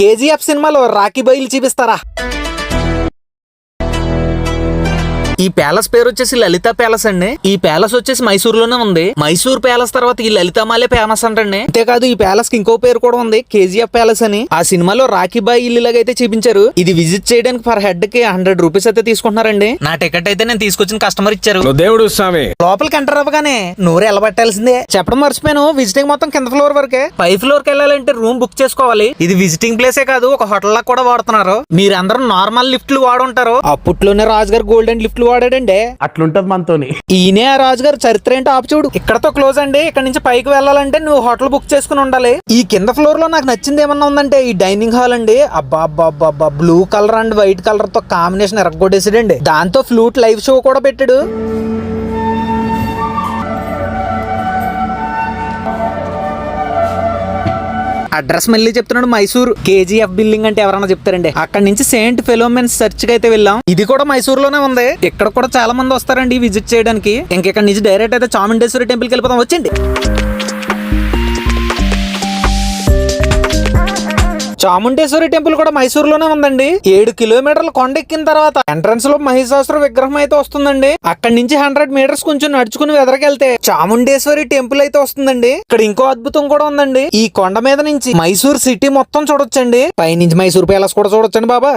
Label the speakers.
Speaker 1: KGF సినిమాలో రాఖీ బయలు చూపిస్తారా? ఈ ప్యాలెస్ పేరు వచ్చేసి లలిత ప్యాలెస్ అండి. ఈ ప్యాలెస్ వచ్చేసి మైసూర్లోనే ఉంది. మైసూర్ ప్యాలెస్ తర్వాత ఈ లలితమాలే ఫేమస్ అంటండి. అంతేకాదు ఈ ప్యాలెస్కి ఇంకో పేరు కూడా ఉంది కేజీఎఫ్ ప్యాలెస్ అని. ఆ సినిమాలో రాఖీబాయి ఇల్లు అయితే చూపించారు. ఇది విజిట్ చేయడానికి పర్ హెడ్కి హండ్రెడ్ రూపీస్ అయితే తీసుకుంటున్నారండి. నా టికెట్ అయితే నేను తీసుకొచ్చిన కస్టమర్ ఇచ్చారు.
Speaker 2: దేవుడు స్వామి.
Speaker 1: లోపలికి ఎంటర్ అవ్వగానే నోరు ఎలబట్టాల్సిందే. చెప్పడం మర్చిపోయాను. విజిటింగ్ మొత్తం కింద ఫ్లోర్ వరకే. పై ఫ్లోర్కి వెళ్ళాలంటే రూమ్ బుక్ చేసుకోవాలి. ఇది విజిటింగ్ ప్లేసే కాదు ఒక హోటల్ లా కూడా వాడుతున్నారు. మీరందరూ నార్మల్ లిఫ్ట్లు వాడుంటారు. అప్పట్లోనే రాజుగారు గోల్డెన్ లిఫ్ట్లు వాడాడండి.
Speaker 3: అట్లుంటది మనతోని.
Speaker 1: ఈయనే ఆ రాజుగారు చరిత్ర ఏంటో ఆపు చూడు. ఇక్కడతో క్లోజ్ అండి. ఇక్కడ నుంచి పైకి వెళ్ళాలంటే నువ్వు హోటల్ బుక్ చేసుకుని ఉండాలి. ఈ కింద ఫ్లోర్లో నాకు నచ్చింది ఏమన్నా ఉందంటే ఈ డైనింగ్ హాల్ అండి. అబ్బా అబ్బా అబ్బా అబ్బా బ్లూ కలర్ అండ్ వైట్ కలర్తో కాంబినేషన్ ఎరగొట్టేసాడండి దాంతో ఫ్లూట్ లైవ్ షో కూడా పెట్టాడు. అడ్రస్ మళ్ళీ చెప్తున్నాడు మైసూర్. కేజీఎఫ్ బిల్డింగ్ అంటే ఎవరైనా చెప్తారండి. అక్కడ నుంచి సెయింట్ ఫిలోమెన్ సర్చ్కి అయితే వెళ్ళాం. ఇది కూడా మైసూర్లోనే ఉంది. ఇక్కడ కూడా చాలా మంది వస్తారండి విజిట్ చేయడానికి. ఇంకెక్కడ నుంచి డైరెక్ట్ అయితే చాముండేశ్వరి టెంపుల్కి వెళ్ళిపోతాం వచ్చండి చాముండేశ్వరి టెంపుల్ కూడా మైసూర్లోనే ఉందండి. ఏడు కిలోమీటర్ల కొండ ఎక్కిన తర్వాత ఎంట్రన్స్లో మహిషాసుర విగ్రహం అయితే వస్తుందండి. అక్కడి నుంచి హండ్రెడ్ మీటర్స్ కొంచెం నడుచుకుని వెదరకెళ్తే చాముండేశ్వరి టెంపుల్ అయితే వస్తుందండి. ఇక్కడ ఇంకో అద్భుతం కూడా ఉందండి. ఈ కొండ మీద నుంచి మైసూర్ సిటీ మొత్తం చూడొచ్చండి. పైనుంచి మైసూర్ ప్యాలెస్ కూడా చూడొచ్చండి బాబా.